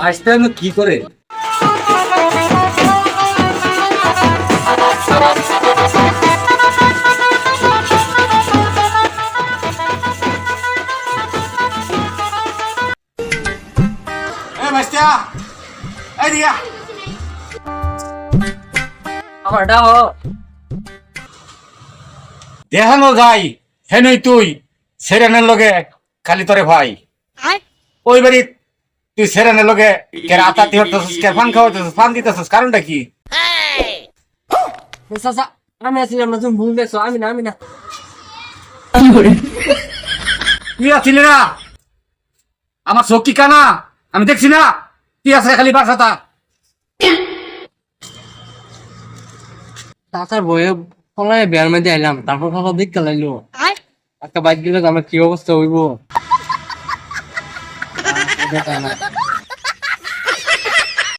আসতে কি? করে? দেখানো যাই হেনই তুই সেরেনের লগে খালি তোরে ভাই। ওই বাড়ি তুই সেরেনের লগে কে রাতাতি হতেছিস কে ফান খাওয়াইতেছিস ফান দিতেছিস কারণটা কি? আমি আছি আমরা তুমি ভুল দেখছ আমি না আমি না। তুই আছিলি না আমার চোখ কি কানা? আমি দেখছি না। তুই আছে খালি বাসাটা চাচার বয়ে ফলায় বিয়ার মধ্যে আইলাম তারপর খাওয়া দিক লাইলো একটা বাইক গেলে আমার কি অবস্থা হইব? ございま。